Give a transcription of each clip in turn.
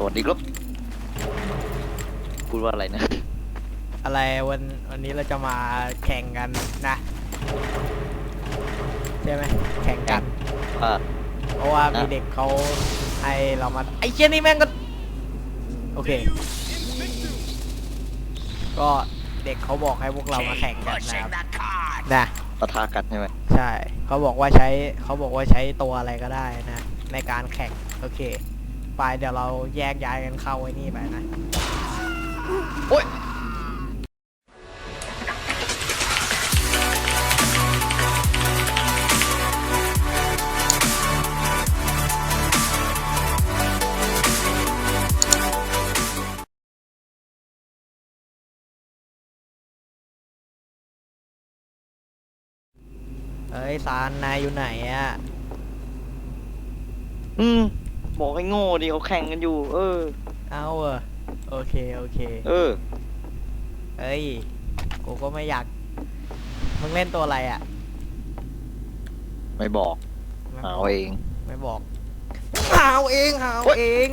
สวัสดีครับ พูดว่าอะไรนะ อะไรวันวันนี้เราจะมาแข่งกันนะใช่ไหมแข่งกัน อ่า เพราะว่ามีอะเด็กเขาให้เรามาไอ้เชี่ยนี่แม่งก็โอเค ก็เด็กเขาบอกให้พวกเรามาแข่งกันนะครับนะปะทะกันใช่ไหมใช่เขาบอกว่าใช้เขาบอกว่าใช้ตัวอะไรก็ได้นะ ในการแข่งโอเค ไปเดี๋ยวเราแยกย้ายกันเข้าไอ้นี่ไปนะโอ้ยเอ้ยซานนายอยู่ไหนอะอืม บอกให้โง่ดิเขาแข่งกันอยู่ เออ เอาเออโอเค โอเค เออ เอ้ย กูก็ไม่อยาก มึงเล่นตัวอะไรอะ ไม่บอกไม่เอาบอกเอง ไม่บอกหาวเองหาวโอ๊ยเอง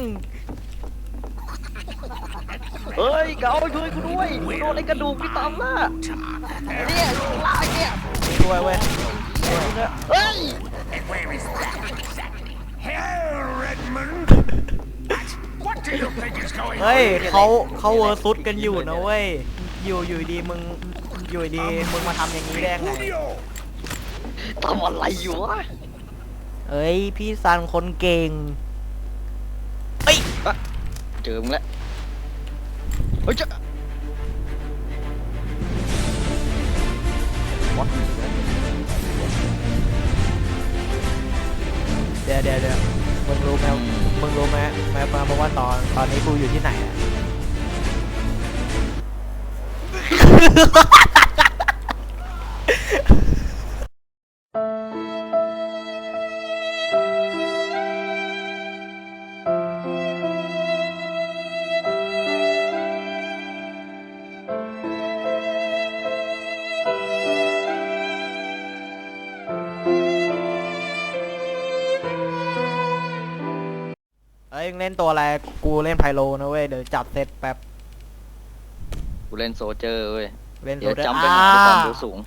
เฮ้ยเกาช่วยกูด้วยโดนไอ้กระดูกพี่ตำล่ะเนี่ยลายเนี่ยช่วยเว้ยเฮ้ย Where is that exactly? Hell, Redmond! what? What do you think is going เฮ้ย on? เขาเขาเวอร์ซุดกันอยู่นะเว้ย อยู่อยู่ดีมึงอยู่ดีมึงมาทำอย่างนี้ได้ยังไง Julio! ทำอะไรอยู่วะเอ้ยพี่ซันคนเก่งเอ้ยเจอมึงแล้วเฮ้ยจะวัดเดี๋ยวเดี๋ยวเดี๋ยว มึงรู้ไหมมึงรู้ไหมแม้มาบอกว่าตอนตอนนี้กูอยู่ที่ไหนอะ เอ้ยมึงเล่นตัวอะไร กูเล่นไพโลนะเว้ย เดี๋ยวจับเซตแป๊บ กูเล่นโซเจอร์เว้ย เล่นเดี๋ยวโซเดอร์จำเป็นหาด้วยความรู้สูง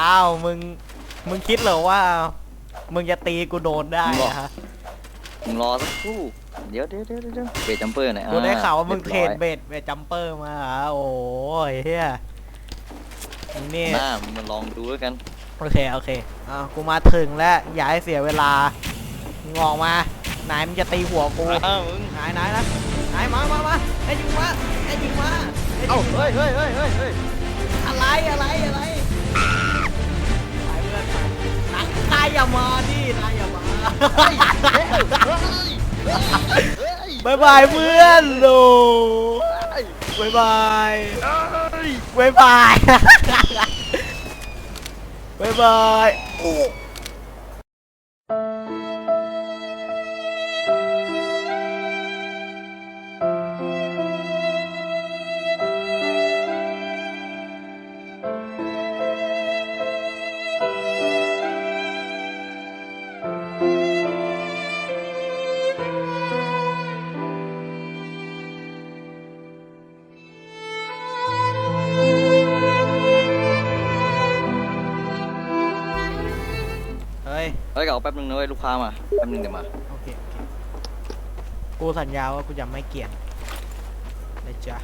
อ้าว มึง มึงคิดเหรอว่า มึงจะตีกูโดนได้มึงบอกอะฮะ มึงรอสักครู่ เดี๋ยวเดี๋ยวเดี๋ยวเดี๋ยวเบรจัมเปอร์หน่อยกูได้ข่าวว่ามึงรียบเทรร้ดอยเบดเบดจัมเปอร์มาเหรอโอ้ยเฮียมึงนี่หน้ามึงมาลองดูแล้วกัน โอเค โอเคอ่ากูมาถึงแล้ว อย่าให้เสียเวลามึงออกมา ไหนมึงจะตีหัวกูอ้าวมึงไหนไหนนะไหนมามามาไอ้ยิงมาไอ้ยิงมาไอ้ยิงเอ้ามาเฮ้ยเฮ้ยเฮ้ยเฮ้ยเฮ้ยอะไรอะไรอะไรไปเพื่อนไปนายนายอย่ามาดินายอย่ามาเฮ้ยเฮ้ยเฮ้ยเฮ้ยบายบายเพื่อนโลบายบายบายบายบายบายโอ้ เฮ้ยเฮ้ยเก่าแป๊บนึงนะเว้ยลูกค้ามาแป๊บนึงเดี๋ยวมาโอเคโอเคกูสัญญาว่ากูจะไม่เกลียดนะจ๊ะ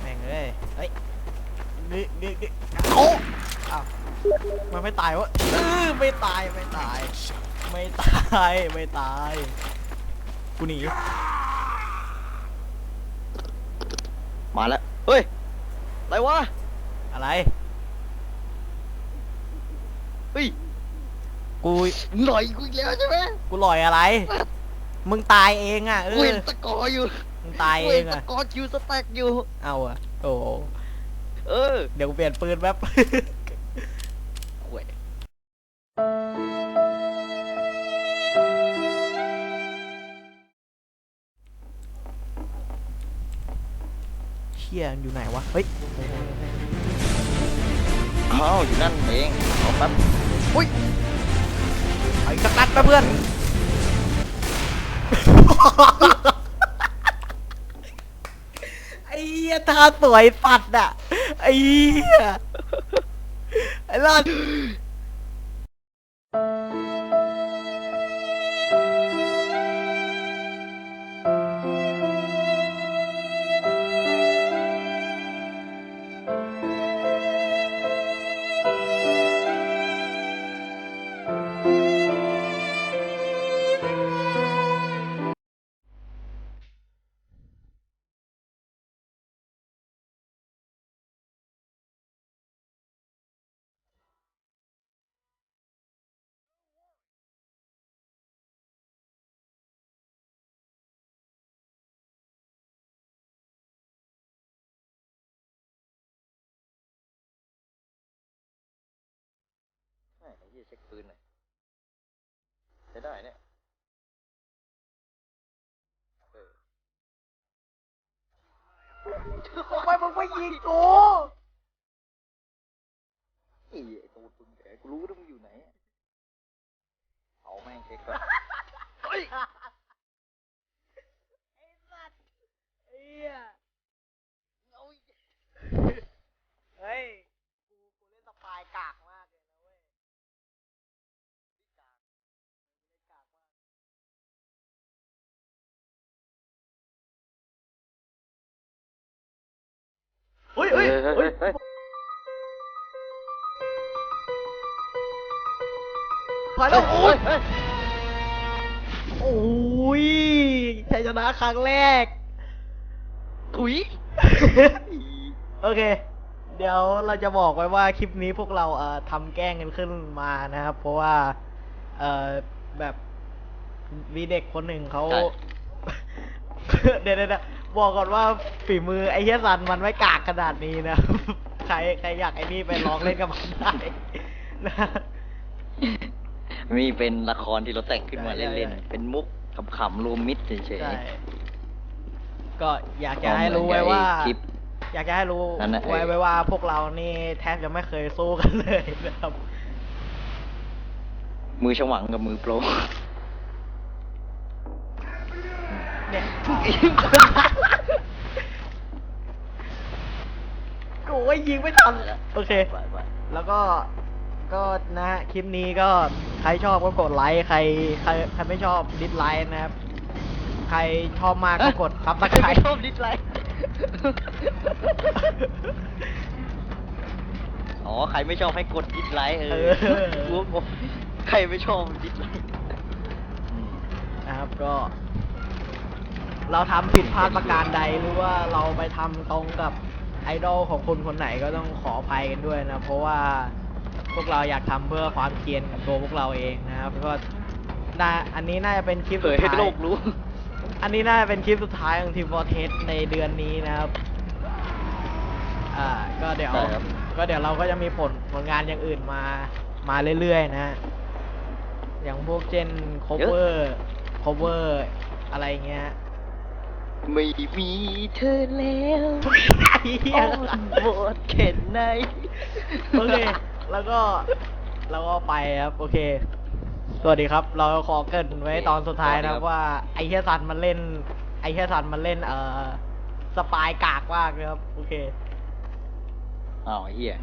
แม่งเอ้ยเฮ้ยนี่นี่นี่โอ้อ้าวมันไม่ตายวะเออไม่ตายไม่ตาย ไม่ตายไม่ตายกูหนีมาแล้วเฮ้ยอะไรวะอะไรเฮ้ย กูมึงหน่อยกูอีกแล้วใช่ไหมกูลอยอะไร มึงตายเองอะเอกูอเห็นตะกออยู่มึงตายกูเอเห็งนตะอะกอคิวสแต็กอยู่ เอาอะโอ้โหเออเดี๋ยวกูเปลี่ยนปืนแป๊บ ห่วยเชี่ยอยู่ไหนวะเฮ้ยอ้าวอยู่นั่นเองเอาแป๊บเอา อีกสักนัดนะเพื่อน ไอ้เหี้ยท่าสวยปัดอะ ไอ้เหี้ยไอ้รอด แม่งไอ้เหี้ยเช็คปืนหน่อยใช้ได้เนี่ยเออทำไมมึงไม่ยิงกูไอ้ไอ้ตูดมึงแกกูรู้ว่ามึงอยู่ไหนอะเอาแม่งเช็คก่อนเฮ้ยไอ้สัตว์เหี้ยเอาอีกเฮ้ย กูกูเล่นสปายกาก เฮ้ยเฮ้เฮ้ยยเฮ้ยเฮ้ยเฮ้ยพอแล้วเฮ้ยเฮ้ยโอ้ยชัยชนะครั้งแรกถุยโอเค เดี๋ยวเราจะบอกไว้ว่าคลิปนี้พวกเราเอ่อทำแกล้งกันขึ้นมานะครับ เพราะว่า เอ่อแบบมีเด็กคนหนึ่งเขาใช่เดี๋ยวเดี๋ยวเดี๋ยว บอกก่อนว่าฝีมือไอ้เฮียซันมันไม่กากขนาดนี้นะ ใครใครอยากไอ้นี่ไปลองเล่นกับมันได้นะมีเป็นละครที่เราแต่งขึ้นมาใช่ใช่เล่นใช่ๆเป็นมุกขำๆรวมมิตรเฉยใช่ๆก็อยากจะให้รู้ไว้ว่า คลิป อยากจะให้รู้นั่นน่ะไว้เออไว้ว่าพวกเรานี่แทบจะไม่เคยสู้กันเลยนะครับ มือฉวังกับมือโปร เนี่ย กูว่ายิงไม่ทันโอเคไปไปแล้วก็ก็นะฮะคลิปนี้ก็ใครชอบก็กดไลค์ใครใครใครไม่ชอบดิสไลค์นะครับ ใครชอบมากก็กดซับสไครไม่ต์ชอบดิสไลค์อ๋อใครไม่ชอบให้กดดิสไลค์เอเอออกูก็บอกใครไม่ชอบดิสไลค์อืมนะครับก็ เราทำผิดพลาดประการใดหรือว่าเราไปทำตรงกับ ไอดอลของคนคนไหนก็ต้องขออภัยกันด้วยนะ เพราะว่าพวกเราอยากทำเพื่อความเกรียนของตัวพวกเราเองนะครับก็น่าอันนี้น่าจะเป็นคลิปเผสุยดให้ท้าย โลกรู้ อันนี้น่าจะเป็นคลิปสุดท้ายของทีมฟอร์เทสในเดือนนี้นะครับ อ่า ก็เดี๋ยวได้ครับ ก็เดี๋ยวเราก็จะมีผลผลงานอย่างอื่นมา มาเรื่อยๆนะอย่างพวกเจน cover cover อะไรเงี้ย ไม่มีเธอแล้วไอ้เหี้ยอ้อนโบดเข็นในโอเค แล้วก็แล้วก็ไปครับโอเค สวัสดีครับ เราขอเกรินไว้ตอนสุดท้ายนะครับว่าไอ้เฮียซันมันเล่น ไอ้เฮียซันมันเล่น เอ่อสปายกากมากเลยครับ โอเค อ้าวไอ้เหี้ย